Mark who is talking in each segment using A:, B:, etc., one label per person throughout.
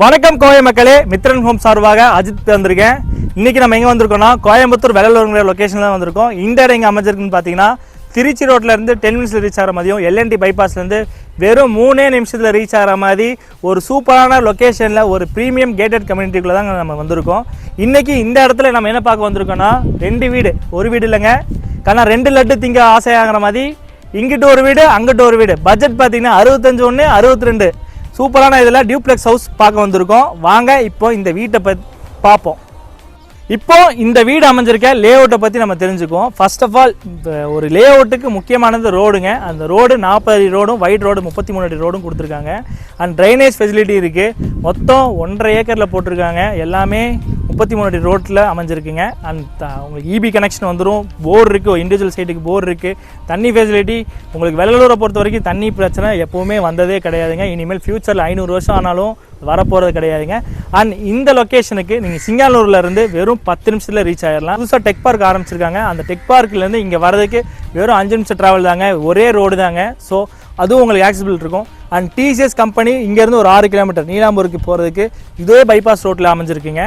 A: வணக்கம் கோய மக்களே மித்ரன் ஹோம் சார்பாக அஜித் வந்திருக்கேன். இன்னைக்கு நம்ம எங்க வந்திருக்கோம்னா கோயம்புத்தூர் வெள்ளலூருங்கிற லொகேஷன்ல தான் வந்திருக்கோம். இந்த இடம் எங்க அமைஞ்சிருக்குன்னு பார்த்தீங்கன்னா திருச்சி ரோட்ல இருந்து டென் மினிட்ஸ்ல ரீச் ஆகிற மாதிரியும் எல்என்டி பைபாஸ்ல இருந்து வெறும் மூணே நிமிஷத்துல ரீச் ஆகிற மாதிரி ஒரு சூப்பரான லொக்கேஷனில் ஒரு ப்ரீமியம் கேட்டட் கம்யூனிட்டிக்குள்ள தான் நம்ம வந்திருக்கோம். இன்னைக்கு இந்த இடத்துல நம்ம என்ன பார்க்க வந்திருக்கோம்னா ரெண்டு வீடு. ஒரு வீடு இல்லைங்க. காரணம் ரெண்டு லட்டு திங்க ஆசையாகிற மாதிரி இங்கிட்டு ஒரு வீடு அங்கிட்டு ஒரு வீடு. பட்ஜெட் பார்த்தீங்கன்னா அறுபத்தஞ்சு ஒன்று அறுபத்தி ரெண்டு. சூப்பரான இதில் டியூப்ளெக்ஸ் ஹவுஸ் பார்க்க வந்திருக்கோம். வாங்க இப்போ இந்த வீட்டை பத் பார்ப்போம். இப்போ இந்த வீடு அமைஞ்சிருக்க லே அவுட்டை பற்றி நம்ம தெரிஞ்சுக்குவோம். ஃபர்ஸ்ட் ஆஃப் ஆல் ஒரு லே அவுட்டுக்கு முக்கியமானது ரோடுங்க அந்த ரோடு நாற்பது அடி ரோடும் ஒயிட் ரோடு முப்பத்தி மூணு அடி ரோடும் கொடுத்துருக்காங்க. அண்ட் ட்ரைனேஜ் ஃபெசிலிட்டி இருக்குது மொத்தம் ஒன்றரை ஏக்கரில் போட்டிருக்காங்க. எல்லாமே முப்பத்தி மூணு அடி ரோட்டில் அமைஞ்சிருக்குங்க. அண்ட் உங்களுக்கு இபி கனெக்ஷன் வந்துடும் போர் இருக்குது இண்டிவிஜுவல் சைட்டுக்கு போர் இருக்குது தண்ணி ஃபெசிலிட்டி உங்களுக்கு வெள்ளலூரை பொறுத்த வரைக்கும் தண்ணி பிரச்சனை எப்போவுமே வந்ததே கிடையாதுங்க. இனிமேல் ஃப்யூச்சரில் ஐநூறு வருஷம் ஆனாலும் வரப்போகிறது கிடையாதுங்க. அண்ட் இந்த லொக்கேஷனுக்கு நீங்கள் சிங்காலூர்லேருந்து வெறும் பத்து நிமிஷத்தில் ரீச் ஆயிடலாம் புதுசாக டெக் பார்க் ஆரம்பிச்சிருக்காங்க. அந்த டெக் பார்க்லேருந்து இங்கே வரதுக்கு வெறும் அஞ்சு நிமிஷம் ட்ராவல் தாங்க. ஒரே ரோடு தாங்க. ஸோ அதுவும் உங்களுக்கு ஆக்சிபிள் இருக்கும். அண்ட் டிசிஎஸ் கம்பெனி இங்கேருந்து ஒரு ஆறு கிலோமீட்டர் நீலாம்பூருக்கு போகிறதுக்கு இதே பைபாஸ் ரோட்டில் அமைஞ்சிருக்குங்க.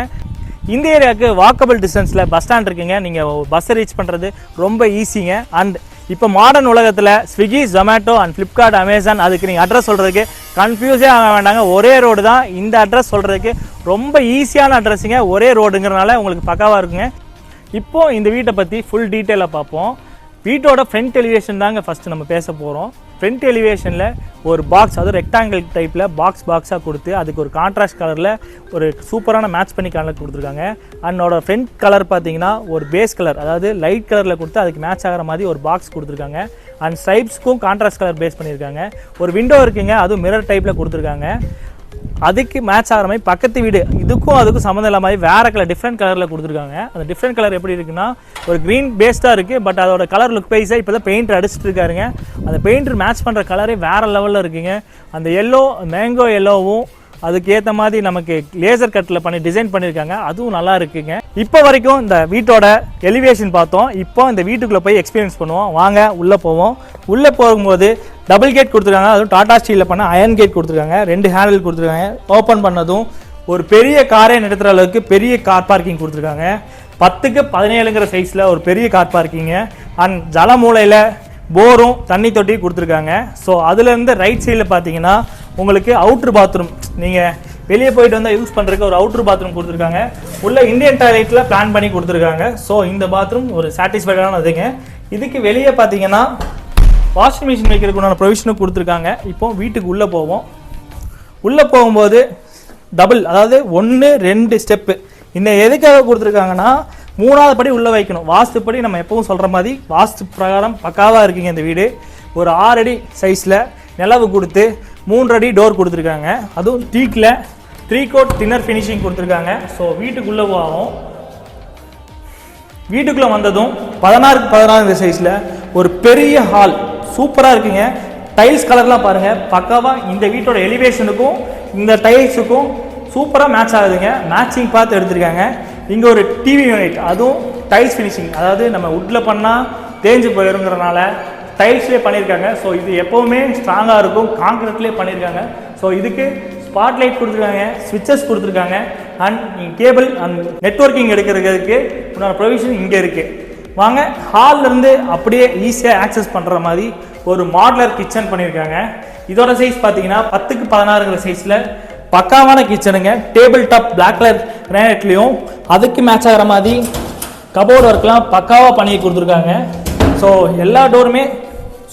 A: இந்த ஏரியாவுக்கு வாக்கபிள் டிஸ்டன்ஸில் பஸ் ஸ்டாண்ட் இருக்குங்க. நீங்கள் பஸ்ஸை ரீச் பண்ணுறது ரொம்ப ஈஸிங்க அண்ட் இப்போ மாடர்ன் உலகத்தில் Swiggy Zomato and Flipkart Amazon அதுக்கு நீங்கள் அட்ரஸ் சொல்கிறதுக்கு கன்ஃபியூஸே ஆக வேண்டாங்க. ஒரே ரோடு தான். இந்த அட்ரஸ் சொல்கிறதுக்கு ரொம்ப ஈஸியான அட்ரஸுங்க ஒரே ரோடுங்கிறனால உங்களுக்கு பக்காவாக இருக்குங்க. இப்போது இந்த வீட்டை பற்றி ஃபுல் டீட்டெயிலாக பார்ப்போம். வீட்டோட ஃப்ரண்ட் எலிவேஷன் தாங்க ஃபஸ்ட்டு நம்ம பேச போகிறோம் ஃப்ரண்ட் எலிவேஷனில் ஒரு பாக்ஸ் அதுவும் ரெக்டாங்கிள் டைப்பில் பாக்ஸ் பாக்ஸாக கொடுத்து அதுக்கு ஒரு கான்ட்ராஸ்ட் கலரில் ஒரு சூப்பரான மேட்ச் பண்ணி கலர் கொடுத்துருக்காங்க. அன்னோட ஃப்ரண்ட் கலர் பார்த்தீங்கன்னா ஒரு பேஸ் கலர் அதாவது லைட் கலரில் கொடுத்து அதுக்கு மேட்ச் ஆகிற மாதிரி ஒரு பாக்ஸ் கொடுத்துருக்காங்க. அண்ட் ஸ்ட்ரைப்ஸ்க்கும் கான்ட்ராஸ்ட் கலர் பேஸ் பண்ணியிருக்காங்க. ஒரு விண்டோ இருக்குங்க அதுவும் மிரர் டைப்பில் கொடுத்துருக்காங்க. அதுக்கு மேட்ச் ஆகிற மாதிரி பக்கத்து வீடு இதுக்கும் அதுக்கும் சம்மந்தம் இல்லாம மாதிரி வேற கலர் டிஃப்ரெண்ட் கலரில் கொடுத்துருக்காங்க. அந்த டிஃப்ரெண்ட் கலர் எப்படி இருக்குன்னா ஒரு க்ரீன் பேஸ்டாக இருக்குது பட் அதோட கலர் லுக் வைஸாக இப்போ தான் பெயிண்டர் அடிச்சுட்டு இருக்காருங்க. அந்த பெயிண்டர் மேட்ச் பண்ணுற கலரே வேற லெவலில் இருக்குங்க. அந்த எல்லோ மேங்கோ எல்லோவும் அதுக்கு ஏற்ற மாதிரி நமக்கு லேசர் கட்டில் பண்ணி டிசைன் பண்ணியிருக்காங்க அதுவும் நல்லா இருக்குங்க. இப்போ வரைக்கும் இந்த வீட்டோட எலிவேஷன் பார்த்தோம். இப்போ இந்த வீட்டுக்குள்ளே போய் எக்ஸ்பீரியன்ஸ் பண்ணுவோம். வாங்க உள்ளே போவோம். உள்ளே போகும்போது டபுள் கேட் கொடுத்துருக்காங்க. அதுவும் டாடா ஸ்டீலில் பண்ண அயன் கேட் கொடுத்துருக்காங்க. ரெண்டு ஹேண்டில் கொடுத்துருக்காங்க. ஓப்பன் பண்ணதும் ஒரு பெரிய காரே நடத்துகிற அளவுக்கு பெரிய கார் பார்க்கிங் கொடுத்துருக்காங்க. பத்துக்கு பதினேழுங்கிற சைஸில் ஒரு பெரிய கார் பார்க்கிங்கு அண்ட் ஜலமூலையில் போரும் தண்ணி தொட்டி கொடுத்துருக்காங்க. ஸோ அதுலேருந்து ரைட் சைடில் பார்த்தீங்கன்னா உங்களுக்கு அவுட்ரு பாத்ரூம் நீங்கள் வெளியே போயிட்டு வந்தால் யூஸ் பண்ணுறதுக்கு ஒரு அவுட்ரு பாத்ரூம் கொடுத்துருக்காங்க. உள்ள இந்தியன் டாய்லெட்டில் பிளான் பண்ணி கொடுத்துருக்காங்க. ஸோ இந்த பாத்ரூம் ஒரு சாட்டிஸ்ஃபைடான இதுங்க. இதுக்கு வெளியே பார்த்தீங்கன்னா வாஷிங் மிஷின் வைக்கிறதுக்கு உண்டான ப்ரொவிஷனும் கொடுத்துருக்காங்க. இப்போ வீட்டுக்கு உள்ளே போவோம். உள்ளே போகும்போது டபுள் அதாவது ஒன்று ரெண்டு ஸ்டெப்பு இந்த எதுக்காக கொடுத்துருக்காங்கன்னா மூணாவது படி உள்ளே வைக்கணும். வாஸ்துப்படி நம்ம எப்பவும் சொல்கிற மாதிரி வாஸ்து பிரகாரம் பக்காவாக இருக்குங்க இந்த வீடு. ஒரு ஆறடி சைஸில் நிலவு கொடுத்து மூன்று அடி டோர் கொடுத்துருக்காங்க. அதுவும் டீக்கில் த்ரீ கோட் டின்னர் ஃபினிஷிங் கொடுத்துருக்காங்க. ஸோ வீட்டுக்குள்ளே ஆகும் வீட்டுக்குள்ளே வந்ததும் பதினாறுக்கு பதினாறு சைஸில் ஒரு பெரிய ஹால் சூப்பராக இருக்குங்க. டைல்ஸ் கலர்லாம் பாருங்கள் பக்காவாக இந்த வீட்டோட எலிவேஷனுக்கும் இந்த டைல்ஸுக்கும் சூப்பராக மேட்ச் ஆகுதுங்க. மேட்சிங் பார்த்து எடுத்திருக்காங்க. இங்கே ஒரு டிவி யூனிட் அதுவும் டைல்ஸ் ஃபினிஷிங் அதாவது நம்ம வுட்டில் பண்ணால் தேஞ்சு போயிருங்கிறனால டைல்ஸ்லேயே பண்ணியிருக்காங்க. ஸோ இது எப்போவுமே ஸ்ட்ராங்காக இருக்கும். காங்கிரீட்லேயே பண்ணியிருக்காங்க. ஸோ இதுக்கு ஸ்பாட் லைட் கொடுத்துருக்காங்க. ஸ்விட்சஸ் கொடுத்துருக்காங்க. அண்ட் கேபிள் அண்ட் நெட்ஒர்க்கிங் எடுக்கிறதுக்கு உண்டான ப்ரொவிஷன் இங்கே இருக்குது வாங்க ஹால்லேருந்து அப்படியே ஈஸியாக ஆக்சஸ் பண்ணுற மாதிரி ஒரு மாடலர் கிச்சன் பண்ணியிருக்காங்க. இதோட சைஸ் பார்த்தீங்கன்னா பத்துக்கு பதினாறுங்கிற சைஸில் பக்காவான கிச்சனுங்க டேபிள் டாப் பிளாக் கலர் கிரானைட்லேயும் அதுக்கு மேட்ச் ஆகிற மாதிரி கபோர்டு ஒர்க்லாம் பக்காவாக பண்ணி கொடுத்துருக்காங்க. ஸோ எல்லா டோருமே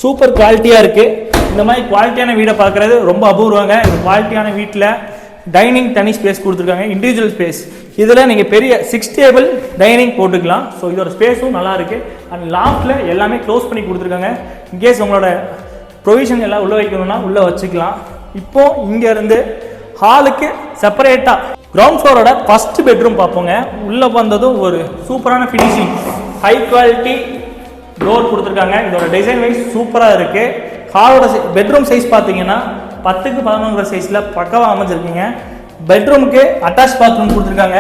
A: சூப்பர் குவாலிட்டியாக இருக்குது இந்த மாதிரி குவாலிட்டியான வீடை பார்க்குறது ரொம்ப அபூர்வங்க. இது குவாலிட்டியான வீட்டில் டைனிங் தனி ஸ்பேஸ் கொடுத்துருக்காங்க. இண்டிவிஜுவல் ஸ்பேஸ் இதில் நீங்கள் பெரிய சிக்ஸ் டேபிள் டைனிங் போட்டுக்கலாம். ஸோ இதோட ஸ்பேஸும் நல்லா இருக்குது அண்ட் லாஃப்டில் எல்லாமே க்ளோஸ் பண்ணி கொடுத்துருக்காங்க. இன்கேஸ் உங்களோட ப்ரொவிஷன் எல்லாம் உள்ளே வைக்கணும்னா உள்ளே வச்சுக்கலாம். இப்போது இங்கேருந்து ஹாலுக்கு செப்பரேட்டாக கிரவுண்ட் ஃப்ளோரோட ஃபர்ஸ்ட் பெட்ரூம் பார்ப்போங்க. உள்ளே வந்ததும் ஒரு சூப்பரான ஃபினிஷிங் ஹை குவாலிட்டி டோர் கொடுத்துருக்காங்க. இதோட டிசைன் வைஸ் சூப்பராக இருக்குது ஹாலோட பெட்ரூம் சைஸ் பார்த்தீங்கன்னா பத்துக்கு பதினொன்று சைஸில் பக்கவாக அமைஞ்சிருக்கீங்க. பெட்ரூமுக்கு அட்டாச் பாத்ரூம் கொடுத்துருக்காங்க.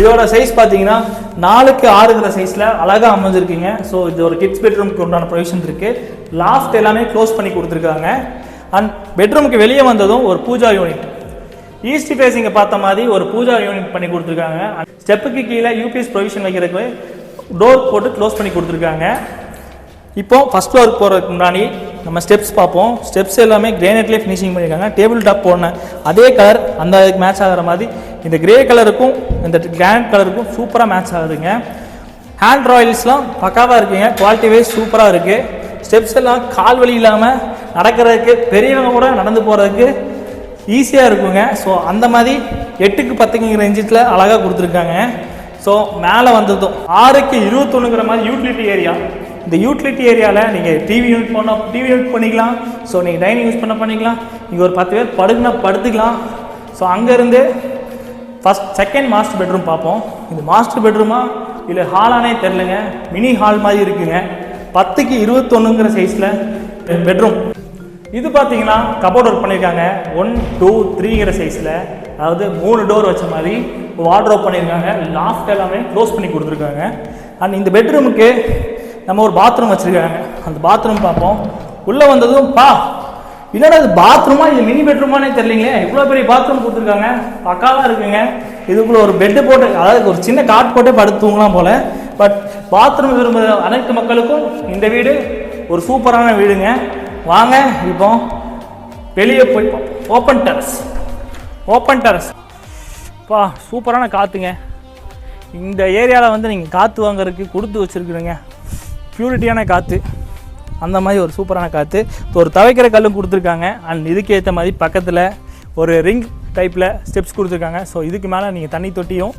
A: இதோட சைஸ் பார்த்தீங்கன்னா நாலுக்கு ஆறுங்கிற சைஸில் அழகாக அமைஞ்சிருக்கீங்க. ஸோ இது ஒரு கிட்ஸ் பெட்ரூமுக்கு உண்டான ப்ரொவிஷன் இருக்குது லாஃப்ட் எல்லாமே க்ளோஸ் பண்ணி கொடுத்துருக்காங்க. அண்ட் பெட்ரூமுக்கு வெளியே வந்ததும் ஒரு பூஜா யூனிட் ஈஸ்ட் ஃபேஸிங்கை பார்த்த மாதிரி ஒரு பூஜா யூனிட் பண்ணி கொடுத்துருக்காங்க. ஸ்டெப்புக்கு கீழே யூபிஎஸ் ப்ரொவிஷன் வைக்கிறதுக்கு டோர் போட்டு க்ளோஸ் பண்ணி கொடுத்துருக்காங்க. இப்போ ஃபர்ஸ்ட் ஃப்ளோருக்கு போகிறதுக்கு முன்னாடி நம்ம ஸ்டெப்ஸ் பார்ப்போம். ஸ்டெப்ஸ் எல்லாமே கிரேனைட்லேயே ஃபினிஷிங் பண்ணியிருக்காங்க. டேபிள் டாப் போன அதே கலர் அந்த மேட்ச் ஆகிற மாதிரி. இந்த கிரே கலருக்கும் இந்த கிரானைட் கலருக்கும் சூப்பராக மேட்ச் ஆகுதுங்க. ஹேண்ட் ராயல்ஸ்லாம் பக்காவாக இருக்குங்க. குவாலிட்டி வைஸ் சூப்பராக இருக்குது ஸ்டெப்ஸ் எல்லாம் கால் வலி இல்லாமல் நடக்கிறதுக்கு பெரியவங்க கூட நடந்து போகிறதுக்கு ஈஸியாக இருக்குங்க. ஸோ அந்த மாதிரி எட்டுக்கு பத்துக்குங்கிற இன்ச்சில் அழகாக கொடுத்துருக்காங்க. ஸோ மேலே வந்ததும் ஆறுக்கு இருபத்தொன்னுங்கிற மாதிரி யூட்டிலிட்டி ஏரியா இந்த யூட்டிலிட்டி ஏரியாவில் நீங்கள் டிவி யூனிட் பண்ண டிவி யூனிட் பண்ணிக்கலாம். ஸோ நீங்கள் டைனிங் யூஸ் பண்ண பண்ணிக்கலாம். நீங்கள் ஒரு பத்து பேர் படுக்குனா படுத்துக்கலாம். ஸோ அங்கேருந்து ஃபஸ்ட் செகண்ட் மாஸ்டர் பெட்ரூம் பார்ப்போம். இது மாஸ்டர் பெட்ரூமா இல்லை ஹாலானே தெரிலங்க மினி ஹால் மாதிரி இருக்குங்க. பத்துக்கு இருபத்தொன்னுங்கிற சைஸில் பெட்ரூம் இது பார்த்தீங்கன்னா கபோர்ட் ஒர்க் பண்ணியிருக்காங்க ஒன் டூ த்ரீங்கிற சைஸில் அதாவது மூணு டோர் வச்ச மாதிரி வார்ட்ரோப் பண்ணியிருக்காங்க லாஃப்ட் எல்லாமே க்ளோஸ் பண்ணி கொடுத்துருக்காங்க. அண்ட் இந்த பெட்ரூமுக்கு நம்ம ஒரு பாத்ரூம் வச்சுருக்காங்க. அந்த பாத்ரூம் பார்ப்போம். உள்ளே வந்ததும் பா இல்லைடா இது பாத்ரூமா இது மினி பெட்ரூமானே தெரியலீங்களே? இவ்வளோ பெரிய பாத்ரூம் கொடுத்துருக்காங்க. பக்காவாக இருக்குங்க. இதுக்குள்ளே ஒரு பெட்டு போட்டு அதாவது ஒரு சின்ன காட் போட்டே படுத்து தூங்கலாம் போல. பட் பாத்ரூம் விரும்புகிற அனைத்து மக்களுக்கும் இந்த வீடு ஒரு சூப்பரான வீடுங்க. வாங்க இப்போ வெளியே போய் ஓப்பன் டெரஸ் ஓப்பன் டெரஸ் பா சூப்பரான காற்றுங்க இந்த ஏரியாவில் வந்து நீங்கள் காற்று வாங்குறதுக்கு கொடுத்து வச்சுருக்குறீங்க. பியூரிட்டியான காற்று அந்த மாதிரி ஒரு சூப்பரான காற்று ஒரு துவைக்கிற கல்லும் கொடுத்துருக்காங்க. அண்ட் இதுக்கேற்ற மாதிரி பக்கத்தில் ஒரு ரிங் டைப்பில் ஸ்டெப்ஸ் கொடுத்துருக்காங்க. ஸோ இதுக்கு மேலே நீங்கள் தண்ணி தொட்டியும்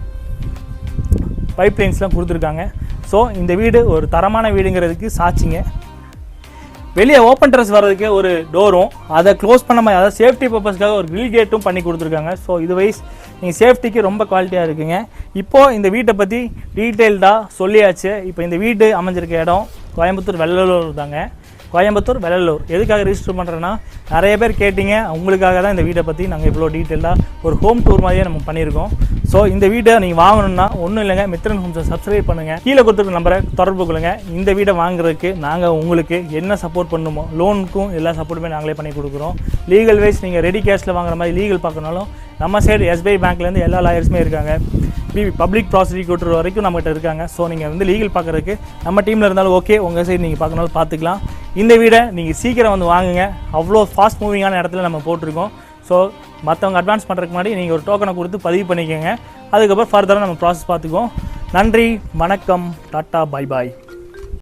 A: பைப் லைன்ஸ்லாம் கொடுத்துருக்காங்க. ஸோ இந்த வீடு ஒரு தரமான வீடுங்கிறதுக்கு சாட்சிங்க. வெளியே ஓப்பன் ட்ரெஸ் வர்றதுக்கு ஒரு டோரும் அதை க்ளோஸ் பண்ண மாதிரி அதாவது சேஃப்டி பர்பஸ்க்காக ஒரு grill கேட்டும் பண்ணி கொடுத்துருக்காங்க. ஸோ இது வைஸ் நீங்கள் சேஃப்டிக்கு ரொம்ப குவாலிட்டியாக இருக்குங்க. இப்போது இந்த வீட்டை பற்றி டீட்டெயில்டாக சொல்லியாச்சு. இப்போ இந்த வீடு அமைஞ்சிருக்க இடம் கோயம்புத்தூர் வெள்ளலூர் தாங்க. கோயம்புத்தூர் வெள்ளலூர். எதுக்காக ரிஜிஸ்டர் பண்ணுறேன்னா நிறைய பேர் கேட்டிங்க. உங்களுக்காக தான் இந்த வீட்டை பற்றி நாங்கள் இவ்வளோ டீட்டெயிலாக ஒரு ஹோம் டூர் மாதிரியே நம்ம பண்ணியிருக்கோம். ஸோ இந்த வீடை நீங்கள் வாங்கணும்னா ஒன்றும் இல்லைங்க. மித்ரன் ஹோம்ஸை சப்ஸ்கிரைப் பண்ணுங்கள் கீழே கொடுத்துருக்க நம்பரை தொடர்பு கொள்ளுங்க. இந்த வீடை வாங்குறதுக்கு நாங்கள் உங்களுக்கு என்ன சப்போர்ட் பண்ணுமோ லோனுக்கும் எல்லா சப்போர்ட்டுமே நாங்களே பண்ணி கொடுக்குறோம். லீகல் வைஸ் நீங்கள் ரெடி கேஷில் வாங்குற மாதிரி லீகல் பார்க்கணுனாலும் நம்ம சைடு எஸ்பிஐ பேங்க்லேருந்து எல்லா லாயர்ஸுமே இருக்காங்க. பிபி பப்ளிக் ப்ராசிக்யூட்டர் வரைக்கும் நம்மகிட்ட இருக்காங்க. ஸோ நீங்கள் வந்து லீகல் பார்க்குறதுக்கு நம்ம டீமில் இருந்தாலும் ஓகே உங்கள் சைடு நீங்கள் பார்க்கணும் பார்த்துக்கலாம். இந்த வீடை நீங்கள் சீக்கிரம் வந்து வாங்குங்க. அவ்வளோ ஃபாஸ்ட் மூவிங்கான இடத்துல நம்ம போட்டிருக்கோம். ஸோ மற்றவங்க அட்வான்ஸ் பண்ணுறதுக்கு முன்னாடி நீங்கள் ஒரு டோக்கனை கொடுத்து பதிவு பண்ணிக்கோங்க. அதுக்கப்புறம் ஃபர்தராக நம்ம ப்ராசஸ் பார்த்துக்குவோம். நன்றி வணக்கம் டாட்டா பாய் பாய்